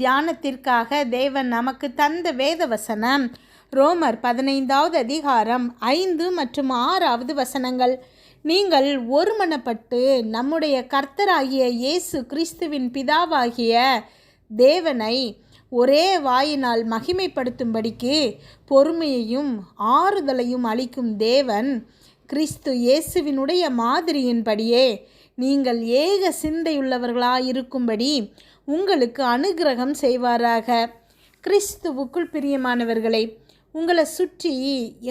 தியானத்திற்காக தேவன் நமக்கு தந்த வேத வசனம் ரோமர் பதினைந்தாவது அதிகாரம் ஐந்து மற்றும் ஆறாவது வசனங்கள். நீங்கள் ஒருமனப்பட்டு நம்முடைய கர்த்தராகிய இயேசு கிறிஸ்துவின் பிதாவாகிய தேவனை ஒரே வாயினால் மகிமைப்படுத்தும்படிக்கு பொறுமையையும் ஆறுதலையும் அளிக்கும் தேவன் கிறிஸ்து இயேசுவினுடைய மாதிரியின்படியே நீங்கள் ஏக சிந்தையுள்ளவர்களாயிருக்கும்படி உங்களுக்கு அனுகிரகம் செய்வாராக. கிறிஸ்துவுக்குள் பிரியமானவர்களை உங்களை சுற்றி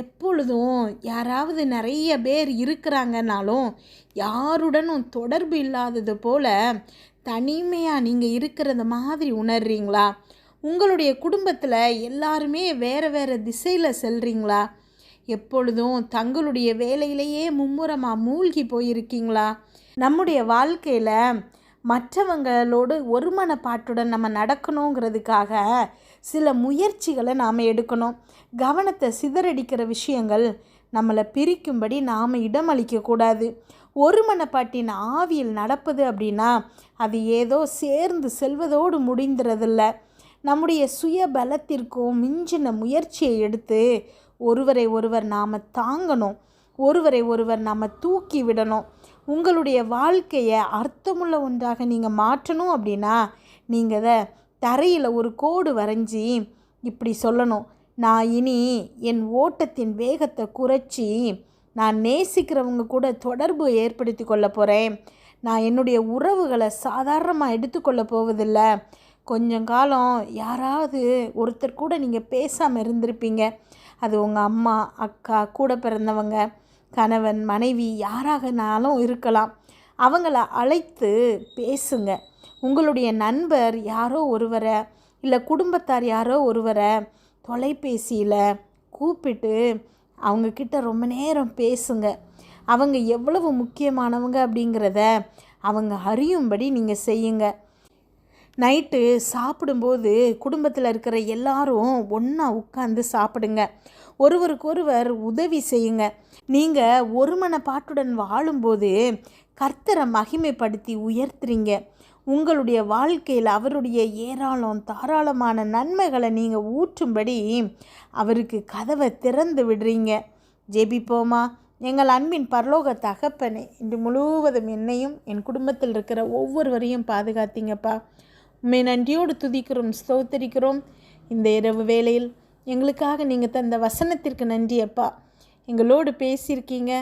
எப்பொழுதும் யாராவது நிறைய பேர் இருக்கிறாங்கனாலும் யாருடனும் தொடர்பு இல்லாதது போல தனிமையாக நீங்கள் இருக்கிறத மாதிரி உணர்றீங்களா? உங்களுடைய குடும்பத்தில் எல்லாருமே வேறு வேறு திசையில் செல்கிறீங்களா எப்பொழுதும் தங்களுடைய வேலையிலேயே மும்முரமாக மூழ்கி போயிருக்கீங்களா? நம்முடைய வாழ்க்கையில் மற்றவங்களோடு ஒருமனப்பாட்டுடன் நம்ம நடக்கணுங்கிறதுக்காக சில முயற்சிகளை நாம் எடுக்கணும். கவனத்தை சிதறடிக்கிற விஷயங்கள் நம்மளை பிரிக்கும்படி நாம் இடமளிக்கக்கூடாது ஒருமனப்பாட்டின் ஆவியில் நடப்பது அப்படின்னா அது ஏதோ சேர்ந்து செல்வதோடு முடிந்துறதில்ல. நம்முடைய சுய பலத்திற்கும் மிஞ்சின முயற்சியை எடுத்து ஒருவரை ஒருவர் நாம் தாங்கணும். ஒருவரை ஒருவர் நாம் தூக்கி விடணும். உங்களுடைய வாழ்க்கையை அர்த்தமுள்ள ஒன்றாக நீங்கள் மாற்றணும் அப்படின்னா நீங்கள் அதை தரையில் ஒரு கோடு வரைஞ்சி இப்படி சொல்லணும். நான் இனி என் ஓட்டத்தின் வேகத்தை குறைச்சி நான் நேசிக்கிறவங்க கூட தொடர்பு ஏற்படுத்தி கொள்ள போகிறேன் நான் என்னுடைய உறவுகளை சாதாரணமாக எடுத்துக்கொள்ள போவதில்லை. கொஞ்சம் காலம் யாராவது ஒருத்தர் கூட நீங்கள் பேசாமல் இருந்திருப்பீங்க. அது உங்கள் அம்மா அக்கா கூட பிறந்தவங்க கணவன் மனைவி யாராகனாலும் இருக்கலாம். அவங்கள அழைத்து பேசுங்க. உங்களுடைய நண்பர் யாரோ ஒருவரை இல்லை குடும்பத்தார் யாரோ ஒருவரை தொலைபேசியில் கூப்பிட்டு அவங்கக்கிட்ட ரொம்ப நேரம் பேசுங்க. அவங்க எவ்வளவு முக்கியமானவங்க அப்படிங்கிறத அவங்க அறியும்படி நீங்கள் செய்யுங்க. நைட்டு சாப்பிடும்போது குடும்பத்தில் இருக்கிற எல்லாரும் ஒன்றா உட்காந்து சாப்பிடுங்க. ஒருவருக்கொருவர் உதவி செய்யுங்க. நீங்கள் ஒருமன பாட்டுடன் வாழும்போது கர்த்தரை மகிமைப்படுத்தி உயர்த்துறீங்க. உங்களுடைய வாழ்க்கையில் அவருடைய ஏராளம் தாராளமான நன்மைகளை நீங்கள் ஊற்றும்படி அவருக்கு கதவை திறந்து விடுறீங்க. ஜெபிப்போமா? எங்கள் அன்பின் பரலோக தகப்பனே இன்று முழுவதும் என்னையும் என் குடும்பத்தில் இருக்கிற ஒவ்வொருவரையும் பாதுகாத்தீங்கப்பா. உண்மை நன்றியோடு துதிக்கிறோம் ஸ்தோத்தரிக்கிறோம். இந்த இரவு வேளையில் எங்களுக்காக நீங்கள் தந்த வசனத்திற்கு நன்றி அப்பா. எங்களோடு பேசியிருக்கீங்க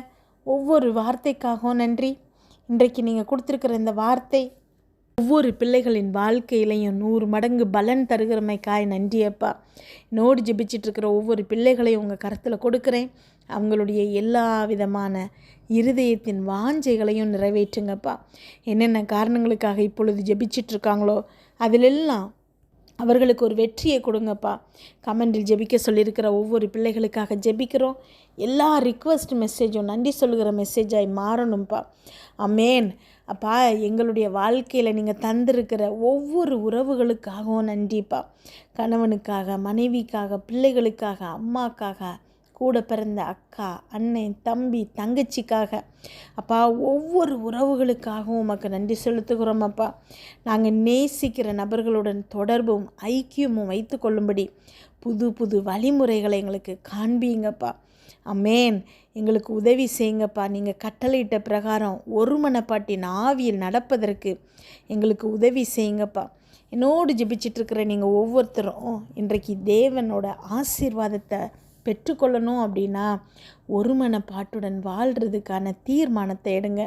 ஒவ்வொரு வார்த்தைக்காகவும் நன்றி. இன்றைக்கு நீங்கள் கொடுத்துருக்கிற இந்த வார்த்தை ஒவ்வொரு பிள்ளைகளின் வாழ்க்கையிலையும் நூறு மடங்கு பலன் தருகிறமைக்காய் நன்றி அப்பா. என்னோடு இருக்கிற ஒவ்வொரு பிள்ளைகளையும் உங்கள் கருத்தில் கொடுக்குறேன். அவங்களுடைய எல்லா விதமான இருதயத்தின் வாஞ்சைகளையும் நிறைவேற்றுங்கப்பா. என்னென்ன காரணங்களுக்காக இப்பொழுது ஜெபிச்சிட்ருக்காங்களோ அதிலெல்லாம் அவர்களுக்கு ஒரு வெற்றியை கொடுங்கப்பா. கமெண்டில் ஜெபிக்க சொல்லியிருக்கிற ஒவ்வொரு பிள்ளைகளுக்காக ஜெபிக்கிறோம். எல்லா ரிக்வஸ்ட் மெசேஜும் நன்றி சொல்கிற மெசேஜாய் மாறணும்ப்பா அமேன் அப்பா எங்களுடைய வாழ்க்கையில் நீங்கள் தந்திருக்கிற ஒவ்வொரு உறவுகளுக்காகவும் நன்றிப்பா. கணவனுக்காக மனைவிக்காக பிள்ளைகளுக்காக அம்மாக்காக கூட பிறந்த அக்கா அண்ணன் தம்பி தங்கச்சிக்காக. அப்பா ஒவ்வொரு உறவுகளுக்காகவும் உமக்கு நன்றி செலுத்துகிறோம் அப்பா. நாங்கள் நேசிக்கிற நபர்களுடன் தொடர்பும் ஐக்கியமும் வைத்து கொள்ளும்படி புது புது வழிமுறைகளை எங்களுக்கு காண்பீங்கப்பா. அமேன். எங்களுக்கு உதவி செய்யுங்கப்பா. நீங்கள் கட்டளையிட்ட பிரகாரம் ஒரு மனப்பாட்டின் ஆவியில் நடப்பதற்கு எங்களுக்கு உதவி செய்யுங்கப்பா. என்னோடு ஜெபிச்சிட்ருக்கிற நீங்கள் ஒவ்வொருத்தரும் இன்றைக்கு தேவனோட ஆசீர்வாதத்தை பெற்றுக்கொள்ளணும் அப்படின்னா ஒருமன பாட்டுடன் வாழ்கிறதுக்கான தீர்மானத்தை எடுங்க.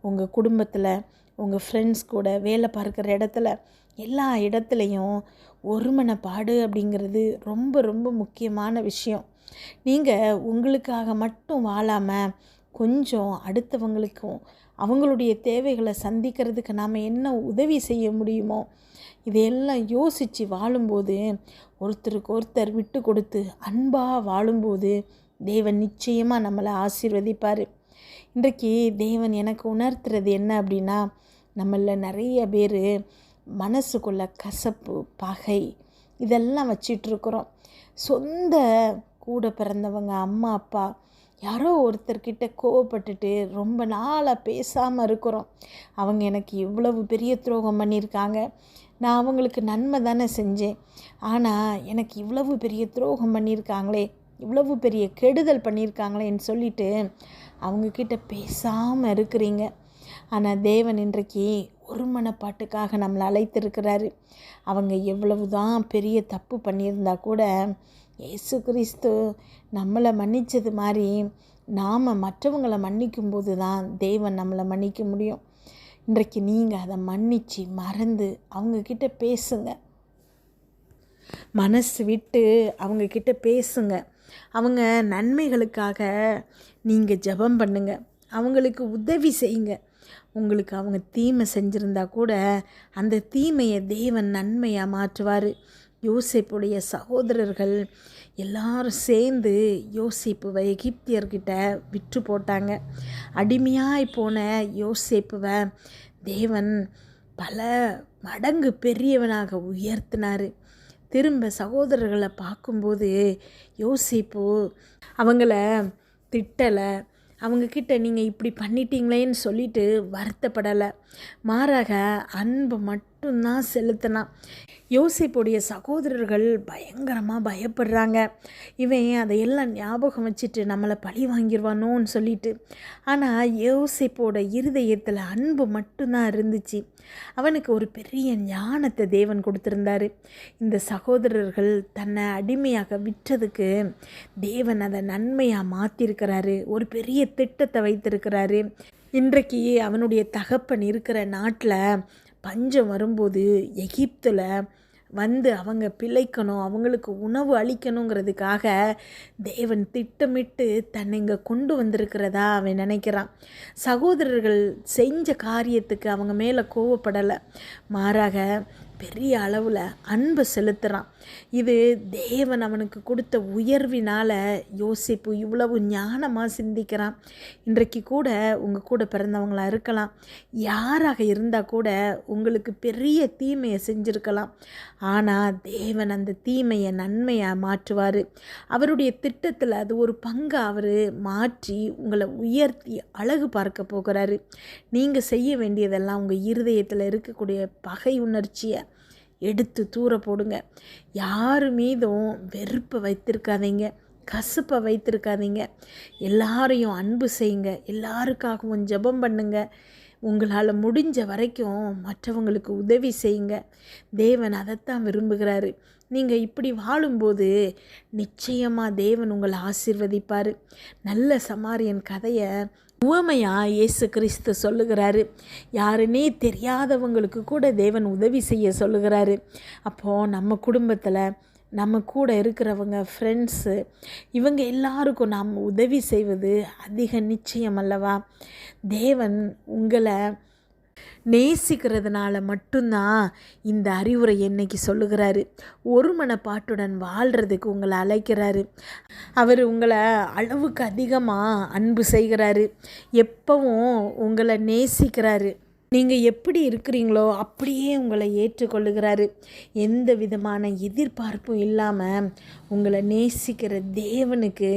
உங்கள் குடும்பத்தில் உங்கள் ஃப்ரெண்ட்ஸ் கூட வேலை பார்க்குற இடத்துல எல்லா இடத்துலையும் ஒருமனப்பாடு அப்படிங்கிறது ரொம்ப ரொம்ப முக்கியமான விஷயம். நீங்கள் உங்களுக்காக மட்டும் வாழாமல் கொஞ்சம் அடுத்தவங்களுக்கும் அவங்களுடைய தேவைகளை சந்திக்கிறதுக்கு நாம் என்ன உதவி செய்ய முடியுமோ இதையெல்லாம் யோசித்து வாழும்போது ஒருத்தருக்கு ஒருத்தர் விட்டு கொடுத்து அன்பாக வாழும்போது தேவன் நிச்சயமாக நம்மளை ஆசீர்வதிப்பார். இன்றைக்கு தேவன் எனக்கு உணர்த்துறது என்ன அப்படின்னா நம்மள நிறைய பேர் மனசுக்குள்ள கசப்பு பகை இதெல்லாம் வச்சிட்ருக்குறோம். சொந்த கூட பிறந்தவங்க அம்மா அப்பா யாரோ ஒருத்தர்கிட்ட கோவப்பட்டுட்டு ரொம்ப நாளாக பேசாமல் இருக்கிறோம். அவங்க எனக்கு இவ்வளவு பெரிய துரோகம் பண்ணியிருக்காங்க. நான் அவங்களுக்கு நன்மை தானே செஞ்சேன். ஆனால் எனக்கு இவ்வளவு பெரிய துரோகம் பண்ணியிருக்காங்களே இவ்வளவு பெரிய கெடுதல் பண்ணியிருக்காங்களேன்னு சொல்லிட்டு அவங்கக்கிட்ட பேசாமல் இருக்கிறீங்க. ஆனால் தேவன் இன்றைக்கு ஒரு மனப்பாட்டுக்காக நம்மளை அழைத்திருக்கிறாரு. அவங்க எவ்வளவு தான் பெரிய தப்பு பண்ணியிருந்தா கூட இயேசு கிறிஸ்து நம்மளை மன்னித்தது மாதிரி நாம் மற்றவங்களை மன்னிக்கும்போது தான் தேவன் நம்மளை மன்னிக்க முடியும். இன்றைக்கு நீங்கள் அதை மன்னித்து மறந்து அவங்கக்கிட்ட பேசுங்க. மனசு விட்டு அவங்கக்கிட்ட பேசுங்க. அவங்க நன்மைகளுக்காக நீங்கள் ஜெபம் பண்ணுங்க. அவங்களுக்கு உதவி செய்யுங்க. உங்களுக்கு அவங்க தீமை செஞ்சுருந்தா கூட அந்த தீமையை தேவன் நன்மையாக மாற்றுவார். யோசிப்புடைய சகோதரர்கள் எல்லாரும் சேர்ந்து யோசிப்புவை எகிப்தியர்கிட்ட விற்று போட்டாங்க. அடிமையாய் போன யோசிப்புவை தேவன் பல மடங்கு பெரியவனாக உயர்த்தினார். திரும்ப சகோதரர்களை பார்க்கும்போது யோசிப்பு அவங்கள திட்டலை அவங்கக்கிட்ட நீங்கள் இப்படி பண்ணிட்டீங்களேன்னு சொல்லிட்டு வருத்தப்படலை. மாறாக அன்பு மட்டும்தான் செலுத்தினான் யோசிப்புடைய சகோதரர்கள் பயங்கரமாக பயப்படுறாங்க. இவன் அதையெல்லாம் ஞாபகம் வச்சுட்டு நம்மளை பழி வாங்கிடுவானோன்னு சொல்லிட்டு. ஆனால் யோசிப்போட இருதயத்தில் அன்பு மட்டும்தான் இருந்துச்சு. அவனுக்கு ஒரு பெரிய ஞானத்தை தேவன் கொடுத்துருந்தாரு. இந்த சகோதரர்கள் தன்னை அடிமையாக விற்றதுக்கு தேவன் அதை நன்மையாக மாற்றிருக்கிறாரு ஒரு பெரிய திட்டத்தை வைத்திருக்கிறாரு. இன்றைக்கு அவனுடைய தகப்பன் இருக்கிற நாட்டில் பஞ்சம் வரும்போது எகிப்தில் வந்து அவங்க பிழைக்கணும் அவங்களுக்கு உணவு அளிக்கணுங்கிறதுக்காக தேவன் திட்டமிட்டு தன்னை இங்கே கொண்டு வந்திருக்கிறதா அவன் நினைக்கிறான். சகோதரர்கள் செஞ்ச காரியத்துக்கு அவங்க மேலே கோவப்படலை. மாறாக பெரிய அளவில் அன்பு செலுத்துகிறான் இது தேவன் அவனுக்கு கொடுத்த உயர்வினால் யோசிப்பு இவ்வளவு ஞானமாக சிந்திக்கிறான். இன்றைக்கு கூட உங்கள் கூட பிறந்தவங்களாக இருக்கலாம். யாராக இருந்தால் கூட உங்களுக்கு பெரிய தீமையை செஞ்சுருக்கலாம். ஆனால் தேவன் அந்த தீமையை நன்மையாக மாற்றுவார். அவருடைய திட்டத்தில் அது ஒரு பங்கு அவர் மாற்றி உங்களை உயர்த்தி அழகு பார்க்க போகிறாரு. நீங்கள் செய்ய வேண்டியதெல்லாம் உங்கள் இருதயத்தில் இருக்கக்கூடிய பகை உணர்ச்சியை எடுத்து தூர போடுங்க. யார் மீதும் வெறுப்பை வைத்திருக்காதீங்க. கசப்பை வைத்திருக்காதீங்க. எல்லாரையும் அன்பு செய்யுங்க. எல்லாருக்காகவும் ஜெபம் பண்ணுங்க. உங்களால் முடிஞ்ச வரைக்கும் மற்றவங்களுக்கு உதவி செய்யுங்க. தேவன் அதைத்தான் விரும்புகிறாரு. நீங்கள் இப்படி வாழும்போது நிச்சயமாக தேவன் உங்களை ஆசிர்வதிப்பார். நல்ல சமாரியன் கதையை உவமையாக இயேசு கிறிஸ்து சொல்லுகிறாரு. யாருன்னே தெரியாதவங்களுக்கு கூட தேவன் உதவி செய்ய சொல்லுகிறாரு. அப்போது நம்ம குடும்பத்தில் நம்ம கூட இருக்கிறவங்க ஃப்ரெண்ட்ஸு இவங்க எல்லாருக்கும் நாம் உதவி செய்வது அதிக நிச்சயம் அல்லவா? தேவன் உங்களை நேசிக்கிறதுனால மட்டும்தான் இந்த அறிவுரை என்னைக்கு சொல்லுகிறாரு. ஒரு மனப்பாட்டுடன் வாழ்கிறதுக்கு உங்களை அழைக்கிறாரு. அவர் உங்களை அளவுக்கு அதிகமாக அன்பு செய்கிறாரு. எப்பவும் உங்களை நேசிக்கிறாரு. நீங்கள் எப்படி இருக்கிறீங்களோ அப்படியே உங்களை ஏற்றுக்கொள்ளுகிறாரு. எந்த விதமான எதிர்பார்ப்பும் இல்லாமல் உங்களை நேசிக்கிற தேவனுக்கு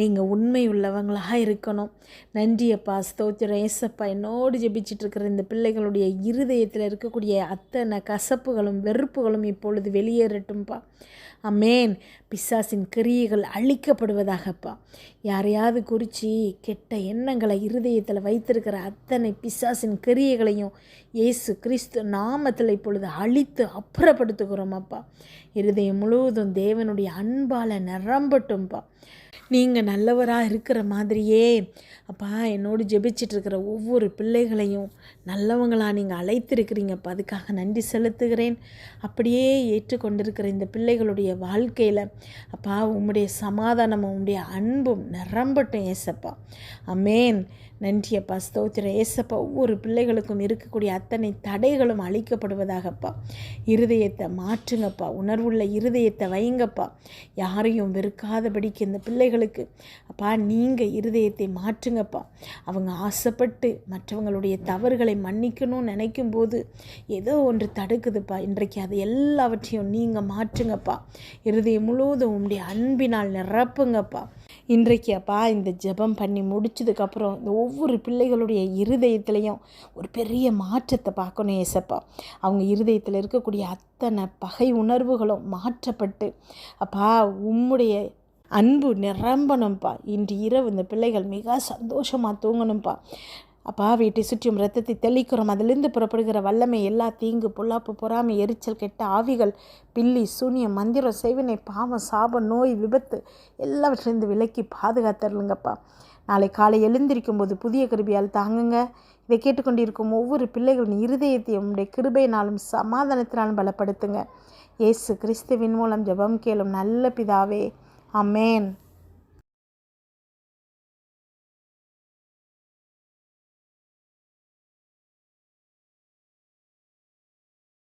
நீங்கள் உண்மை உள்ளவங்களாக இருக்கணும். நன்றியப்பா ஸ்தோத்திரம். ஏசப்பா என்னோடு ஜெபிச்சுட்டு இருக்கிற இந்த பிள்ளைகளுடைய இருதயத்தில் இருக்கக்கூடிய அத்தனை கசப்புகளும் வெறுப்புகளும் இப்பொழுது வெளியேறட்டும்ப்பா அமேன் பிசாசின் கிரியைகள் அழிக்கப்படுவதாகப்பா. யாரையாவது குறித்து கெட்ட எண்ணங்களை இருதயத்தில் வைத்திருக்கிற அத்தனை பிசாசின் கிரியைகளையும் இயேசு கிறிஸ்து நாமத்தில் இப்பொழுது அழித்து அப்புறப்படுத்துகிறோம் அப்பா இருதயம் முழுவதும் தேவனுடைய அன்பால் நிரம்பட்டும்ப்பா நீங்கள் நல்லவராக இருக்கிற மாதிரியே அப்பா என்னோடு ஜெபிச்சிட்டு இருக்கிற ஒவ்வொரு பிள்ளைகளையும் நல்லவங்களாக நீங்கள் அழைத்திருக்கிறீங்கப்பா. அதுக்காக நன்றி செலுத்துகிறேன். அப்படியே ஏற்றுக்கொண்டிருக்கிற இந்த பிள்ளைகளுடைய வாழ்க்கையில் அப்பா உம்முடைய சமாதானமும் உம்முடைய அன்பும் நிரம்பட்டும் ஏசப்பா. அமேன் நன்றி அப்பா ஏசப்பா ஒவ்வொரு பிள்ளைகளுக்கும் இருக்கக்கூடிய அத்தனை தடைகளும் அழிக்கப்படுவதாகப்பா இருதயத்தை மாற்றுங்கப்பா. உணர்வுள்ள இருதயத்தை வைங்கப்பா. யாரையும் வெறுக்காதபடிக்கு இந்த பிள்ளைகளுக்கு அப்பா நீங்கள் இருதயத்தை மாற்றுங்கப்பா. அவங்க ஆசைப்பட்டு மற்றவங்களுடைய தவறுகளை மன்னிக்கணும்னு நினைக்கும் போது ஏதோ ஒன்று தடுக்குதுப்பா. இன்றைக்கு அது எல்லாவற்றையும் நீங்கள் மாற்றுங்கப்பா. இருதயம் முழு முழுவதும் உடைய அன்பினால் நிரப்புங்கப்பா. இன்றைக்கு அப்பா இந்த ஜெபம் பண்ணி முடிச்சதுக்கப்புறம் இந்த ஒவ்வொரு பிள்ளைகளுடைய இருதயத்துலேயும் ஒரு பெரிய மாற்றத்தை பார்க்கணும் ஏசப்பா. அவங்க இருதயத்தில் இருக்கக்கூடிய அத்தனை பகை உணர்வுகளும் மாற்றப்பட்டு அப்பா உம்முடைய அன்பு நிரம்பணும்ப்பா. இன்று இரவு இந்த பிள்ளைகள் மிக சந்தோஷமாக தூங்கணும்ப்பா. அப்பா வீட்டை சுற்றியும் ரத்தத்தை தெளிக்கிறோம். அதிலிருந்து புறப்படுகிற வல்லமை எல்லா தீங்கு பொல்லாப்பு பொறாமை எரிச்சல் கெட்ட ஆவிகள் பில்லி சூனியம் மந்திரம் செய்வினை பாவம் சாபம் நோய் விபத்து எல்லாவற்றிலிருந்து விலக்கி பாதுகாத்தருளுங்கப்பா. நாளை காலை எழுந்திருக்கும் போது புதிய கிருபியால் தாங்குங்க. இதை கேட்டுக்கொண்டிருக்கும் ஒவ்வொரு பிள்ளைகளின் இருதயத்தையும் உடைய கிருபையினாலும் சமாதானத்தினாலும் பலப்படுத்துங்க. இயேசு கிறிஸ்துவின் மூலம் ஜெபம் கேளும் நல்ல பிதாவே. அமேன்